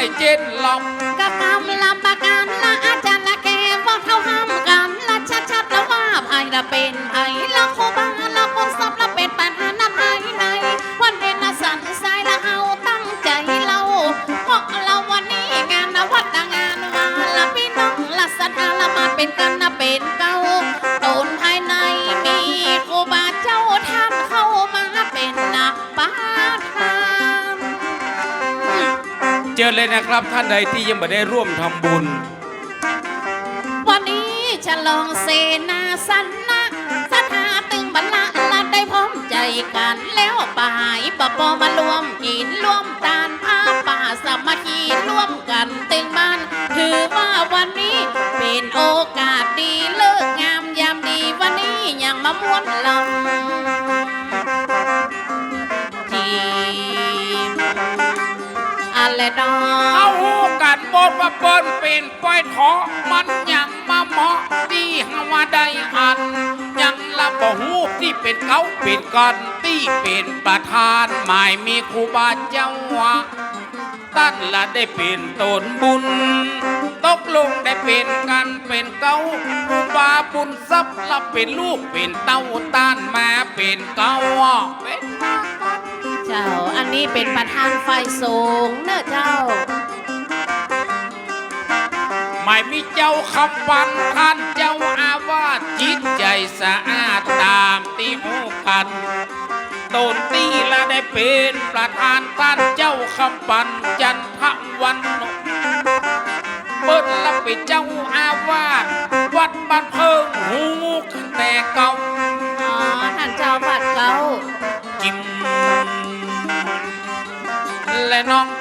ายเจ็ดลกะกำลำบาการละอาจารย์ละเกว่าเขาห้ามกันละชัดชัดละว่าไผ่ละเป็นไผ่ละคำเจอเลยนะครับ ท่านใดที่ยังไม่ได้ร่วมทำบุญ วันนี้ฉลองเสนาสันนะสถาตึงบัลละละได้พร้อมใจกันแล้วป่ายปะปอมารวมกินร่วมตานผ้าป่าสามัคคีร่วมกันตึงบ้าน ถือว่าวันนี้เป็นโอกาสดีเลิกงามยามดีวันนี้ยังมาม้วนลำ อะดอเอาหูกันบดว่าเปิ้นเป็นป้อยทอมันยังมาเหมาะที่ฮาวาได้อัน ยังละบ่หูที่เป็นเขาเป็นกันที่เป็นประธานหมายมีครูบาเจ้าวะตั้นละได้เป็นตนบุญ ตกลงได้เป็นกันเป็นเก้าครูบาบุญทรัพย์ละเป็นลูกเป็นเต้าต้านมาเป็นเก้าเป็นมากัน เจ้า อันนี้เป็นประธานไฟสูงเนอะเจ้า ไม่มีเจ้าคำวันท่านเจ้าอาวาสจิตใจสะอาดตามที่หูกันตนตีละได้เป็นประธานท่านเจ้าคำปันจันทวันนเบิ้ละเป็นเจ้าอาวาสวัดบ้านพ แ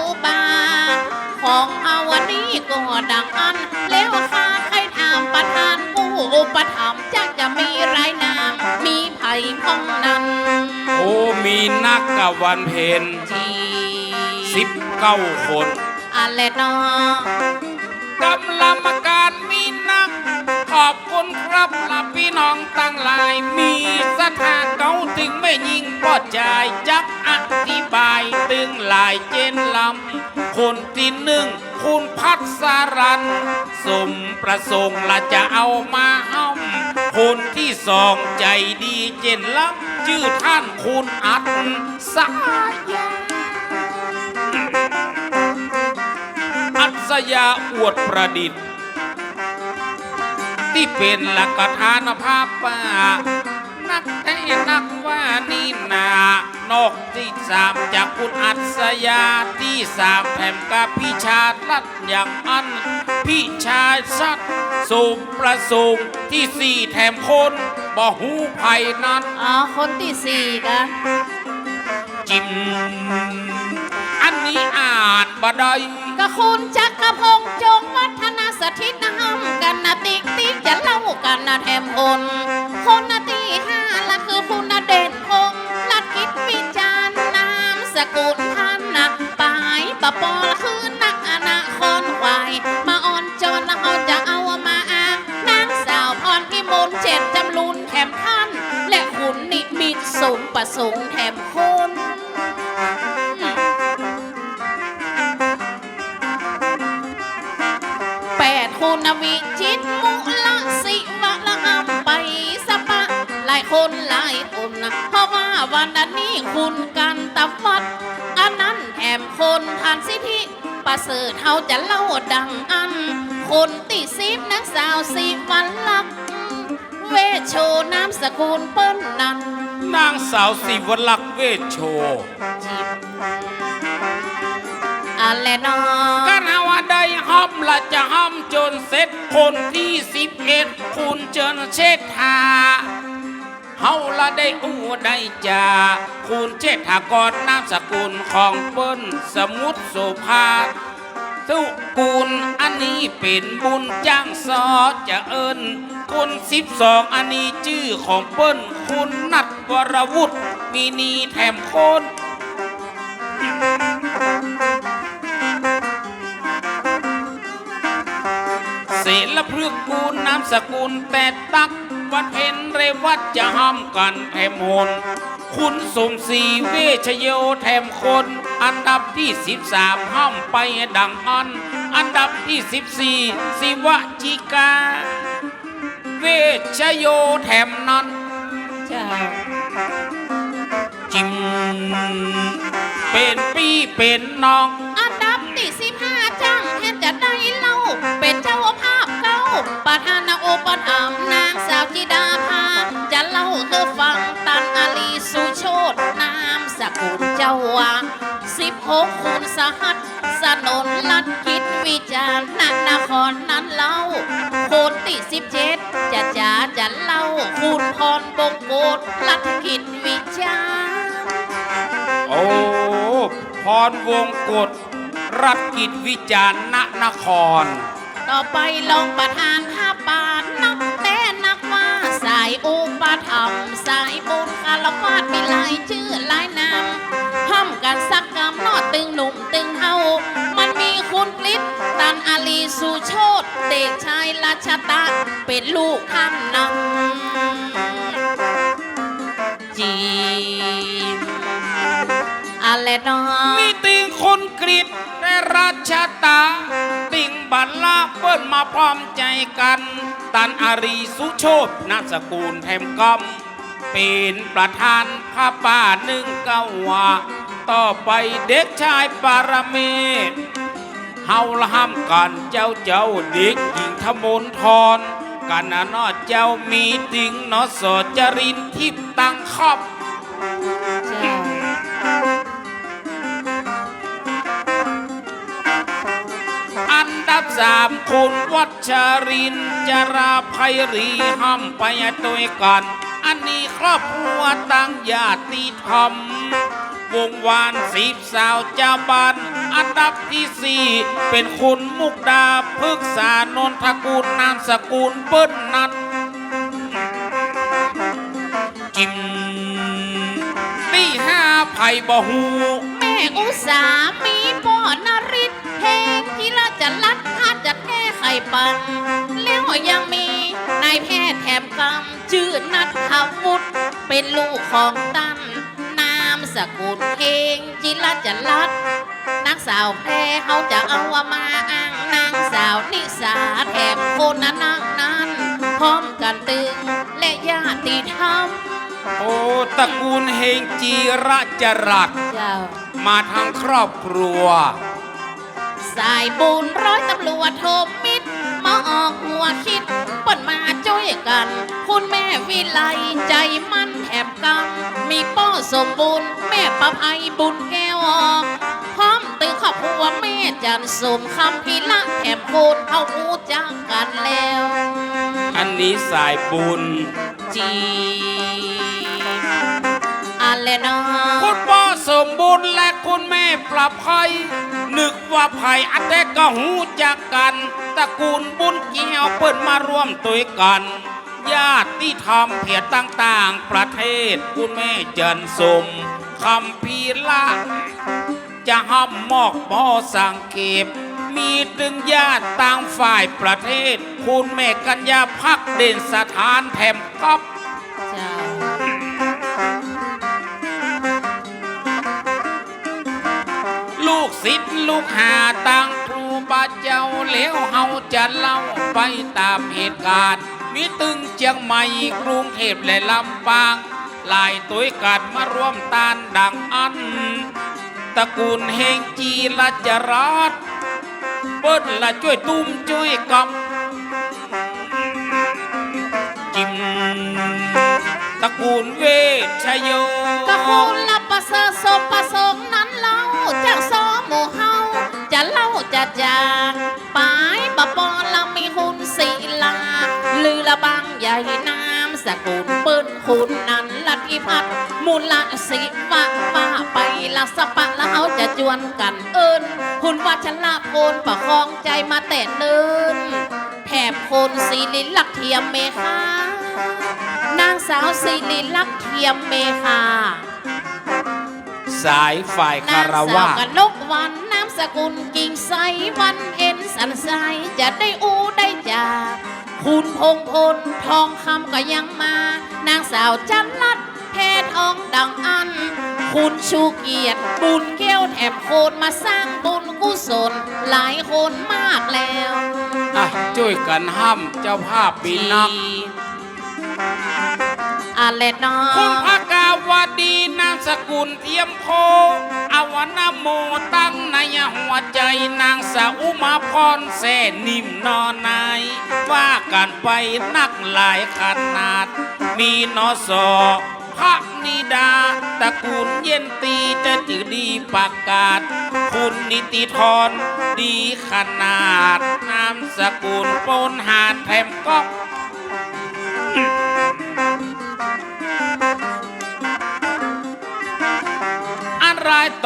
จ้าว่าครูบาของเอาวันนี้ก็ดังอัน แล้วข้าใครถามประธานผู้อุปถัมภ์จะจะมีรายนาม มีไผ่พ้องนั้นโอ้มีนักกับวันเพนทีสิบเก้าคนอะไรเนาะกำลังการมีนัก ขอบคุณครับละพี่น้องตั้งหลายมี สถาเก่าถึงไม่ยิงปอดใจายจักอธิบายตึงหลายเจนลำ คนที่หนึ่งคุณพัฒสรัน สมประสงค์ละจะเอามาห้อมคนที่สองใจดีเจนลำชื่อท่านคุณอัดสายาอัศยาอวดประดิษฐ์ ที่เป็นหลักประธานภาพป่า นักแต่นักว่านี่นานอกที่สามจากคุณอัศยาที่สามแถมกับพี่ชาติลัดอย่างอัน พี่ชายสัตว์สมประสงค์ที่สี่แถมคนบ่หูภัยนั้นอ๋อคนที่สี่กันจิมอันนี้อ่านบ่ได้ก็คุณจักรพงษ์จงวัฒนา สถิตนะห้ำกันนะติ๊กติ๊กจะเล่ากันนะแถมคน คนนะตีห้าละคือคุณนะเด่นพงษ์ลัดคิดวิจารณ์นามสกุลท่านนะปายปะปอละคือนักอนาคอนควายมาอ่อนจอนล้วเขาจะเอามาอ้างนางสาวพรพิมลเจ็ดจำลุนแถมท่าน และคุณนิมิตสมประสงค์แถม ว่าวันนี้คุณกันตะวัด อันนั้นแถมคนทานสิทธิประเสริฐเขาจะเล่าดังอัน คนติซิบนักสาวสิวันลักษณ์เวชโชนามสกุลเปิ้ลนันนางสาวสิวลักษณ์เวชโช จิบอาอะไรเนาะกันหาว่าได้ห้อมละจะห้อมจนเสร็จคนที่สิบเอ็ดคุณเจินเชษฐา เฮาละได้อู้ได้จาคุณเชษฐากรนามสกุลของเปิ้นสมุทรโสภาสุกุลอันนี้เป็นบุญจ้างซอจะเอิญคนสิบสองอันนี้ชื่อของเปิ้นคุณนัดวรวุฒิมีนีแถมโคนเสลพฤกกูลนามสกุลแต่ตัก วันเพ็ญเรวัดจะห้ามกันแถมโหนคุณสมศรีเวชโยแถมคน อันดับที่ 13 ห้ามไปดังอัน อันดับที่ 14 สิวจิกา เวชโยแถมนั้นเจ้าจิมเป็นพี่เป็นน้อง อันดับที่สิบห้าจังแทนจะได้เล่าเป็นเจ้าภาพเก้า ประธานาอุปถัมภ์นางสาวจิดาภาจะเล่าเธอฟังตันอาลีสุโชตนามสกุลเจ้าวาสิบหกคูณสหัสสนนลัดคิดวิจารณ์นครนั้นเล่าโคนที่สิบเจ็ดจะจ๋าจะเล่าคูณพรบงโกดลัดคิดวิจารณ์โอ้พรวงกฎรัฐกิจวิจารณ์ณนคร ต่อไปลองประทานห้าบาทนักแต่นักว่า สายอุปธรรมภ์สายบุญคารวาสมีหลายชื่อหลายนามห้อมกันสักกรรมนอดตึงหนุ่มตึงเฮามันมีคุณกฤษตันอาลีสุโชตเด็กชายราชตะ เป็นลูกท่านนังจีนอะไรเนาะมีติงคนกรีดและราชตาติ บัลลาเปิ้นมาพร้อมใจกัน ตันอารีสุโชตนามสกุลแถมกอมเป็นประธานพระป่าหนึ่งเก้าวาต่อไปเด็กชายปารเมศเฮาละห้ามกันเจ้าเจ้าเด็กหญิงทมนทรกันนะนอเจ้ามีติงเนอสอจรินทิพตังครอบ สามคุณวัชรินจราภัยรีห้ำไปตัวกันอันนี้ครอบครัวตั้งญาติธรรมวงวานสีบสาวเจ้าบ้านอันดับที่สี่เป็นคุณมุกดาพฤกษานนทกุลนามสกุลเปิ้ลนัดจิมตีห้าไผ่บ่หู แม่อุตสามีป่อนริศเพลงที่ราจะลั ไขปัง แล้วยังมีนายแพทย์แถมคำชื่อนัทธวุฒิเป็นลูกของตั้นนามสกุลเพลงจิราจะลัดนักสาวแพรเขาจะเอามาอ้างนางสาวนิสาแถมคนนั้นนางนั้น พร้อมกันตึงและญาติธรรมโอ้ตระกูลเฮงจีระจรัสเจ้า มาทางครอบครัว สายบุญร้อยตำรวจโทมิตร มาออกหัวคิดเปิดมาช่วยกัน คุณแม่วิไลใจมั่นแถบกำมีป้อสมบูรณ์ แม่ประภัยบุญแก้วออกพร้อมตึงครอบครัวแม่จันสมคำพิละแถมโคนเอาอูจักกันแล้ว อันนี้สายบุญจีอะไรเนาะคุณพ่อสมบูรณ์และคุณแม่ปรับภัยนึกว่าภัยอันแต่ก็หูจักกัน ตระกูลบุญเกี่ยวเปิดมาร่วมตัวกัน ญาติธรรมเพียรต่างๆ ประเทศคุณแม่เจินสมคำพีละจะห้ามมอกหมอสังเกตมีตึงญาติต่างฝ่ายประเทศ คุณแม่กัญญาพักเด่นสถานแถมกับลูกศิษย์ลูกหาตัง บาเจ้าแล้วเฮาจะเล่าไปตามเหตุการณ์ มีตึงเจียงใหม่กรุงเทพและลำปาง หลายตัวกันมาร่วมตานดังอัน ตระกูลเฮงจีละจรัสเปิ้นละช่วยตุ้มช่วยกำจิมตระกูลเวชโยก็คุณละประเสริฐสมประสงค์นั้นเล่าจากสอหมู่เฮา จะจางปายปะปอละมีหุ่นศิลาลือละบางใหญ่น้ำสกุลเปิ้นคุณนันลัดอีพัดมูลละสิวะว่าไปละสปะละเอาจะจวนกันเอิญคุณว่าฉันละโคนประคองใจมาแต่เนินแผบโคนสีลินลักเทียมเมคานางสาวสีลินลักเทียมเมคาสายฝ่ายคารนางสาววะกนกวันนาม สกุลกิ่งใสวันเอ็นสันใสจะได้อูได้จาก คุณพงพลทองคำก็ยังมา นางสาวจันลัดแพทองดังอัน คุณชูเกียรติบุญแก้วแถบโคนมาสร้างบุญกุศลหลายคนมากแล้ว อะช่วยกันห้ำเจ้าภาพปีนัก อะไรนอคุณพากาวดีนามสกุลเทียมโพอวนาโมตั้งในหัวใจนางสาวอุมาพรแสนนิ่มนอนนายว่ากันไปนักหลายขนาด มีนอสอพระนิดาตระกูลเย็นตีจะจือดีปากกาศ คุณนิติธรดีขนาด นามสกุลปนหาดแถมก็อะ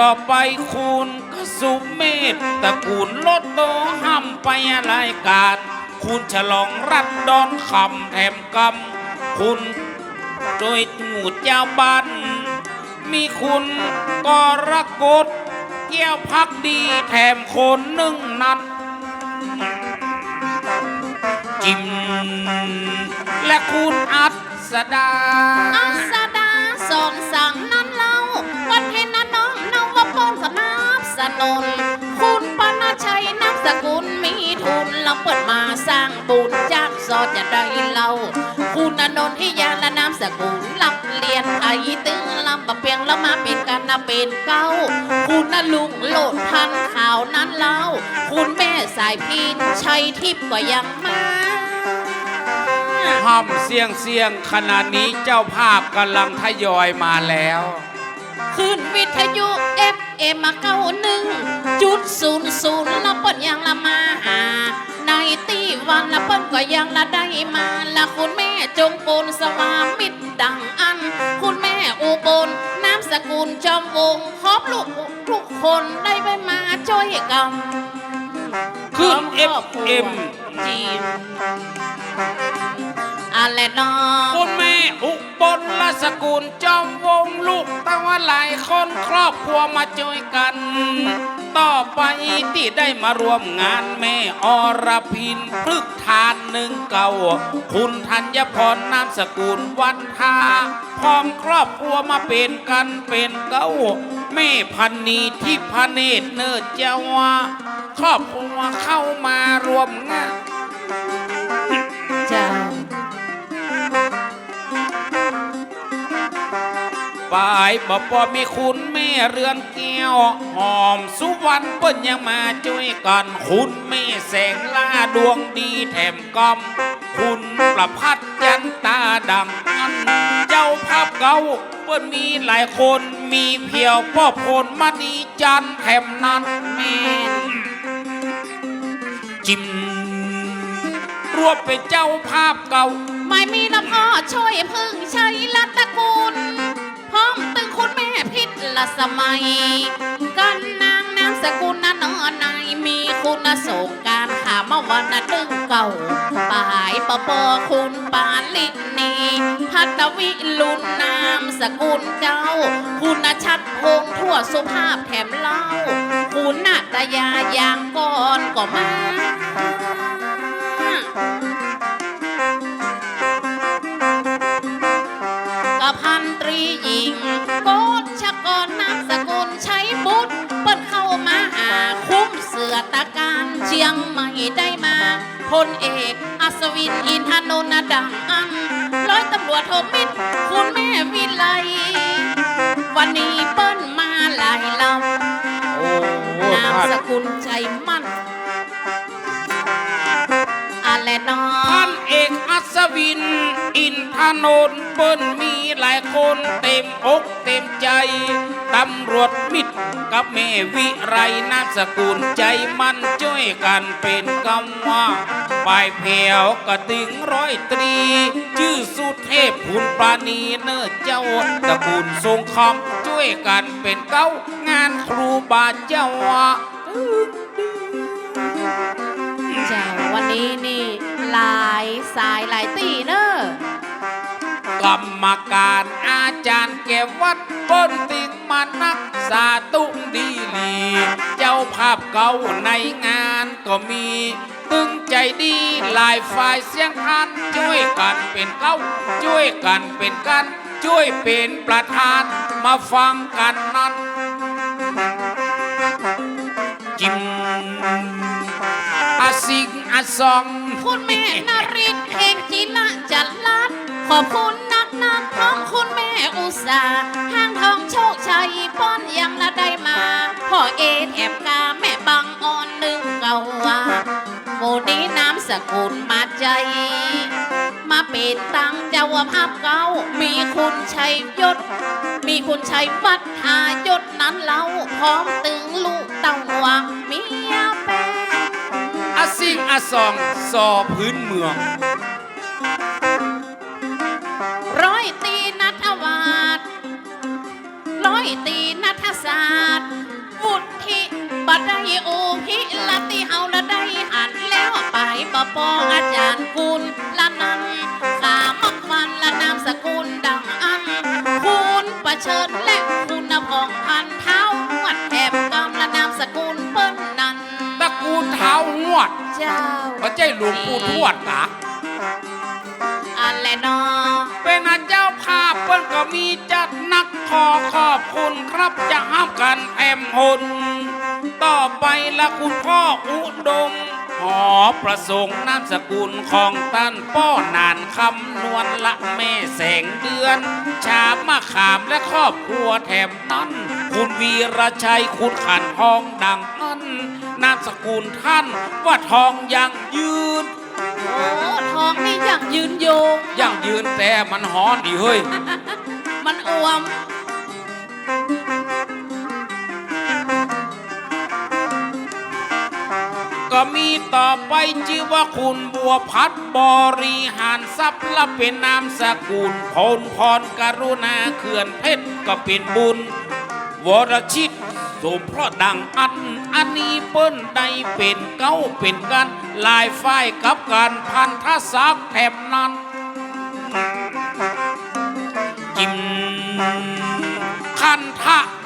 ต่อไปคุณก็สุเมธตระกูลลดโตห้ำไปอะไรายการ คุณฉลองรัดดอนคำแถมกำคุณโดยงูเจ้าบ้านมีคุณกรกฎแก้วพักดีแถมคนหนึ่งนัดจิม และคุณอัศดาอาสดาสอนสั่งนั้น นุนคุณปนาชัยนามสกุลมีทุนเราเปิดมาสร้างบุญจากซอจะได้เล่าคุณอนนทิยาและนามสกุลรับเรียนไอตึงลำบะเปียงแล้วมาเป็นกันนะเป็นเก้า คุณนลุงโลดพันข่าวนั้นเล่า คุณแม่สายพินชัยทิพย์ก็ยังมาห้ำเสียงเสียงขณะนี้เจ้าภาพกำลังทยอยมาแล้ว ขึ้นวิทยุ FM มาเก้าหนึ่งจุดศูนย์ศูนย์ละเปิ้นยังละมาหาในตีวันละเปิ้นก็ยังละได้มาละคุณแม่จงปนสวามิตรดังอัน คุณแม่อุบลน้ำสกุลจอมวงครอบลูกทุกคนได้ไปมาช่วยกันขึ้นครอบครัว FM จีน อะไรนอคุณแม่อุบลละสกุลจอมวงลูกตั้งว่าหลายคนครอบครัวมาช่วยกัน ต่อไปที่ได้มารวมงานแม่อรพินพฤกทานหนึ่งเก่า คุณธัญพรนามสกุลวันทาพร้อมครอบครัวมาเป็นกันเป็นเก้าแม่พันนีที่พระเนตรเนิดเจ้าวาครอบครัวเข้ามารวมงาน ปายบอปอมีคุณแม่เรือนแก้วหอมสุวรรณเปิ้นยังมาช่วยกันคุณแม่แสงล่าดวงดีแถมกอมคุณประพัดยันตาดังอันเจ้าภาพเก่าเปิ้นมีหลายคนมีเพียวพ่อพลมณีจันแถมนั้นแม่จิมรวบเป็นเจ้าภาพเก่า ไม่มีละพ่อช่วยพึ่งใช้ละตระกูล ละสมัยกันนางนามสกุลนะนอนายมีคุณสงการขามาวันนะดึงเก่าปายปปอคุณปาลินีพัตวิลุนนามสกุลเจ้า คุณชัดพงทั่วสุภาพแถมเล่า คุณนาตยาอย่างก่อนก็มา อตะการเชียงใหม่ได้มาพลเอกอัศวินอินทนนท์ดังอันร้อยตำรวจโทมิตรคุณแม่วิไลวันนี้เปิ้นมาหลายลโอ้ำนามท่านสกุลใจมั่นอะไรนอท่านเอกอัศวิน อินทนนท์เปิ้นมีหลายคนเต็มอกเต็มใจ ตำรวจมิตรกับแมวิไรนาสกุลใจมันช่วยกันเป็นกำว่าปลายแผวกระตึงร้อยตรี ชื่อสุเทพพุนปราณีเนอเจ้าตระกูลทรงคำช่วยกันเป็นเก้างานครูบาเจ้าเจ้าวันนี้นี่ หลายสายหลายตีเนอะ กรรมการอาจารย์เก็บวัดป้นติงมานักสาตุงดีลี เจ้าภาพเก่าในงานก็มีตึงใจดีหลายฝ่ายเสียงคันช่วยกันเป็นเก้าช่วยกันเป็นกัน ช่วยเป็นประธานมาฟังกันนั้นจิมอาสิงอาซอง คุณแม่นาริศเองจีละจัดลัดขอบคุณ นักนักของคุณแม่อุตสาห์ห้างทองโชคชัยป้อนยังละได้มา พ่อเอแอบกาแม่บังอ่อนนึงเก่าว่าโมนี้น้ำสกุลมาใจ มาเป็นตังเจ้าภาพเก่า มีคุณชัยยศ มีคุณชัยวัดหายศนั้นเล่าพร้อมตึงลูกเต้าวังเมียแปรอาสิงอาซองสอพื้นเมือง ตีนัทศาสตร์วุฒิบัดได้อูพิละติเฮาละได้หันแล้วไปปปออาจารย์กุลละนันขามักวันละนามสกุลดังอัน คุณประเชิญและคุณพองพันเท้าวัดแถบกำละนามสกุลเปิ้นนันตระกูลเท้าหวด เจ้าพระเจ้าหลวงปู่ทวดกะอันแลนอเป็นอาเจ้าภาพเปิ้นก็มีจัดนักข อขอบคุณครับจะห้ามกันแอมหนต่อไปละคุณพ่ออุดม หอประสงค์นามสกุลของตันป้อนานคำนวณละแม่แสงเดือน ชาบมะขามและครอบครัวแถมนั้น คุณวีรชัยคุณขันทองดังนั้นนามสกุลท่านว่าทองยังยืนโอ้ทองนี่ยังยืนโยงยังยืนแต่มันหอนดีเฮ้ย มันอวม ก็มีต่อไปชื่อว่าคุณบัวพัดบริหารทรัพย์และเป็นนามสกุลพลพรกรุณาเขื่อนเพชรก็เป็นบุญ วรชิตสมเพราะดังอันอันนี้เปิ้นได้เป็นเก้าเป็นกันลายฝ้ายกับการพันธศักดิ์แถบนั้น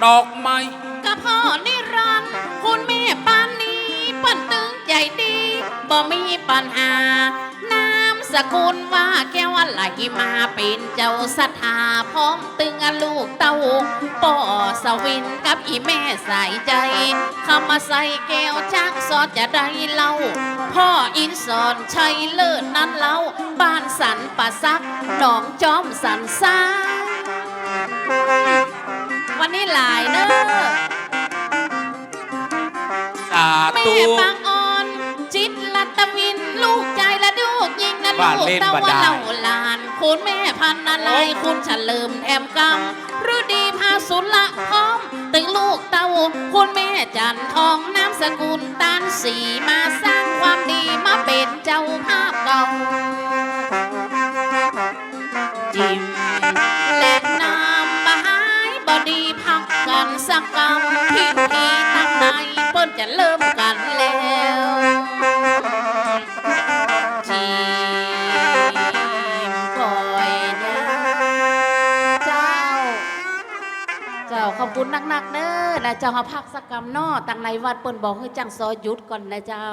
ดอกไม้กับพ่อนิรันดร์คุณแม่ปานนี้ปิ้นตึงใจดีบ่มีปัญหานามสกุลว่าแก้วไหลมาเป็นเจ้าศรัทธาพร้อมตึงลูกเต้าป่อสวินกับอีแม่ใส่ใจข้ามาใส่แก้วจักซอจะได้เล่า พ่ออินสอนชัยเลิศนั้นเล่า บ้านสันป่าซักหนองจอมสันซ่า วันนี้หลายเด้อสาแม่ธุบางอ่อน จิตลัตวิน ลูกใจละลูกยิงนะว่าลูกเล่นตะบ่วันได้เล่าลาน คุณแม่พันนาลายคุณเฉลิมแถมกำฤดีพาสุละพร้อมตึงลูกเต้าคุณแม่จันทองน้ำสกุลตานสีมาสร้างความดีมาเป็นเจ้าภาพเก่า กกกรรมพิธีตั้งในเปิ้นจะเริ่มกันแล้วจีมคอยนะเจ้า เจ้าขอบคุณนักๆเน้อนะเจ้ามาพักสักกรรมนอตั้งในวัดเปิ้นบอกให้จังซอหยุดก่อนนะเจ้า